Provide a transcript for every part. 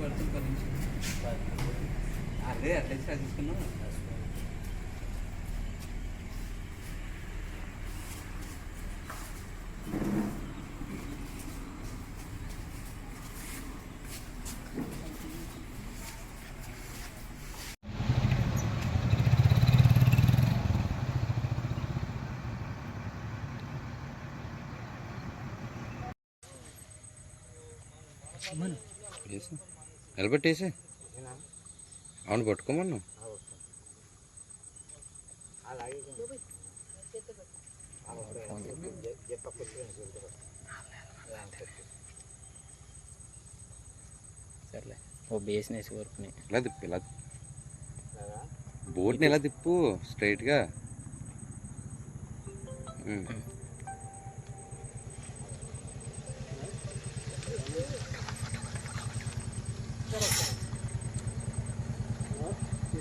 పడుతుంది పది నిమిషాలు అదే అట్లా చదివిస్తున్నాం వేసి నిలబెట్టేసి అవును పట్టుకోమన్నా. సర్లే. ఓ బేస్ని వేసి వరకుని ఇలా తిప్పు ఇలా తిప్పు. బోట్ని ఇలా తిప్పు? స్ట్రైట్గా?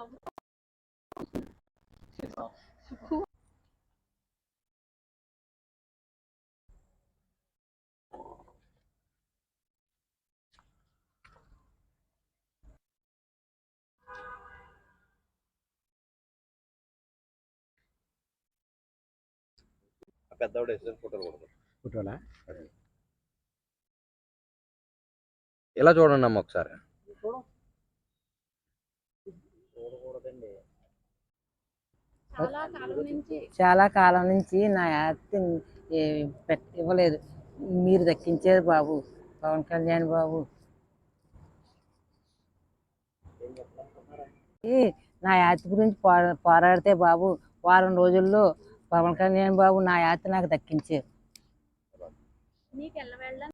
పిల్లలందరికీ పెద్దవాడు వేసిన ఫోటోలు కొడతాం ఫోటోలా? ఇలా చూడండి అమ్మ ఒకసారి. చాలా కాలం నుంచి చాలా కాలం నుంచి నా యాత్ర పెట్ ఇవ్వలేదు. మీరు దక్కించారు బాబు పవన్ కళ్యాణ్ బాబు. ఈ నా యాత్ర గురించి పోరా- పోరాడితే బాబు వారం రోజుల్లో పవన్ కళ్యాణ్ బాబు నా యాత్ర నాకు దక్కించారు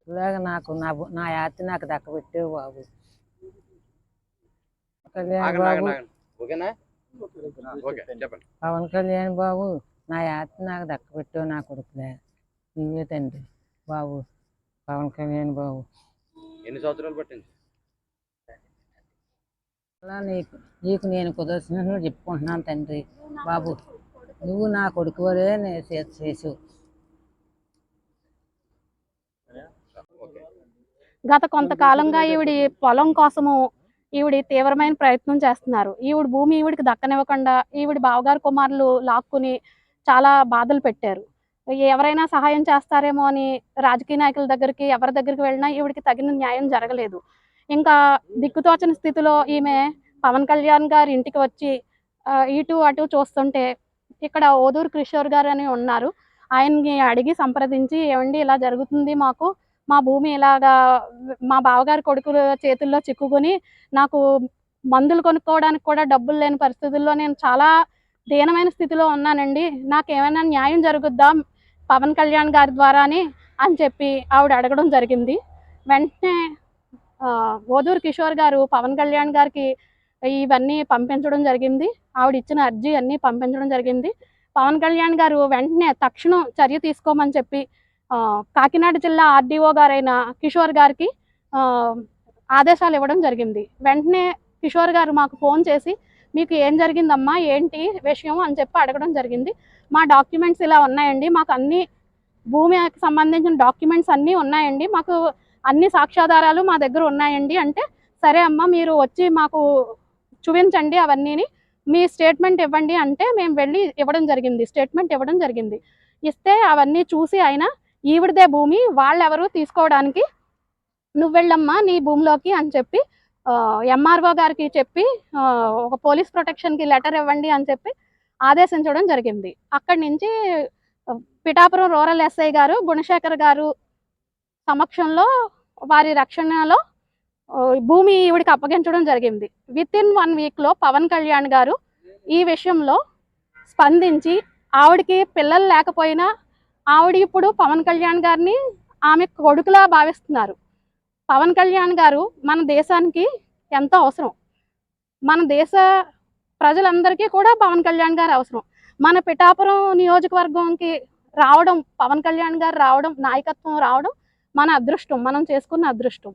ఇలాగ నాకు నా యాత్ర నాకు దక్కబెట్టావు బాబు. కళ్యాణ్ బాబు. ఓకేనా? పవన్ కళ్యాణ్ బాబు నా యాత్ర నాకు దక్కబెట్టావు నా కొడుకులే. నీవే తండ్రి బాబు పవన్ కళ్యాణ్ బాబు. ఎన్ని సంవత్సరాలు పట్టింది? అలా నీకు నీకు నేను కుదర్శనను చెప్పుకుంటున్నాను తండ్రి బాబు. నువ్వు నా కొడుకు వరే నేను చేసు. ఓకే. గత కొంతకాలంగా ఈవిడి పొలం కోసము ఈవిడి తీవ్రమైన ప్రయత్నం చేస్తున్నారు. ఈవిడ భూమి ఈవిడికి దక్కనివ్వకుండా ఈవిడ బావగారు కుమారులు లాక్కుని చాలా బాధలు పెట్టారు. ఎవరైనా సహాయం చేస్తారేమో అని రాజకీయ నాయకుల దగ్గరికి ఎవరి దగ్గరికి వెళ్ళినా ఈవిడికి తగిన న్యాయం జరగలేదు. ఇంకా దిక్కుతోచని స్థితిలో ఈమె పవన్ కళ్యాణ్ గారి ఇంటికి వచ్చి ఇటు అటు చూస్తుంటే ఇక్కడ ఓదూరు కిషోర్ గారు అని ఉన్నారు. ఆయన్ని అడిగి సంప్రదించి ఏమండి ఇలా జరుగుతుంది మాకు? మా భూమి ఇలాగా మా బావగారి కొడుకుల చేతుల్లో చిక్కుకుని నాకు మందులు కొనుక్కోవడానికి కూడా డబ్బులు లేని పరిస్థితుల్లో నేను చాలా దీనమైన స్థితిలో ఉన్నానండి. నాకు ఏమైనా న్యాయం జరుగుద్దా పవన్ కళ్యాణ్ గారి ద్వారా అని అని చెప్పి ఆవిడ అడగడం జరిగింది. వెంటనే ఓదూరు కిషోర్ గారు పవన్ కళ్యాణ్ గారికి ఇవన్నీ పంపించడం జరిగింది. ఆవిడ ఇచ్చిన అర్జీ అన్నీ పంపించడం జరిగింది. పవన్ కళ్యాణ్ గారు వెంటనే తక్షణం చర్య తీసుకోమని చెప్పి కాకినాడ జిల్లా ఆర్డీఓ గారైన కిషోర్ గారికి ఆదేశాలు ఇవ్వడం జరిగింది. వెంటనే కిషోర్ గారు మాకు ఫోన్ చేసి మీకు ఏం జరిగిందమ్మా? ఏంటి విషయం? అని చెప్పి అడగడం జరిగింది. మా డాక్యుమెంట్స్ ఇలా ఉన్నాయండి. మాకు అన్ని భూమికి సంబంధించిన డాక్యుమెంట్స్ అన్నీ ఉన్నాయండి. మాకు అన్ని సాక్ష్యాధారాలు మా దగ్గర ఉన్నాయండి అంటే సరే అమ్మా మీరు వచ్చి మాకు చూపించండి అవన్నీని. మీ స్టేట్మెంట్ ఇవ్వండి అంటే మేము వెళ్ళి ఇవ్వడం జరిగింది. స్టేట్మెంట్ ఇవ్వడం జరిగింది. ఇస్తే అవన్నీ చూసి ఆయన ఈవిడదే భూమి వాళ్ళెవరు తీసుకోవడానికి? నువ్వు వెళ్ళమ్మా నీ భూమిలోకి అని చెప్పి ఎంఆర్ఓ గారికి చెప్పి ఒక పోలీస్ ప్రొటెక్షన్కి లెటర్ ఇవ్వండి అని చెప్పి ఆదేశించడం జరిగింది. అక్కడి నుంచి పిఠాపురం రూరల్ ఎస్ఐ గారు గుణశేఖర్ గారు సమక్షంలో వారి రక్షణలో భూమి ఈవిడికి అప్పగించడం జరిగింది. విత్ ఇన్ వన్ వీక్లో పవన్ కళ్యాణ్ గారు ఈ విషయంలో స్పందించి ఆవిడకి పిల్లలు లేకపోయినా ఆవిడ ఇప్పుడు పవన్ కళ్యాణ్ గారిని ఆమె కొడుకులా భావిస్తున్నారు. పవన్ కళ్యాణ్ గారు మన దేశానికి ఎంతో అవసరం. మన దేశ ప్రజలందరికీ కూడా పవన్ కళ్యాణ్ గారు అవసరం. మన పిఠాపురం నియోజకవర్గంకి రావడం పవన్ కళ్యాణ్ గారు రావడం నాయకత్వం రావడం మన అదృష్టం మనం చేసుకున్న అదృష్టం.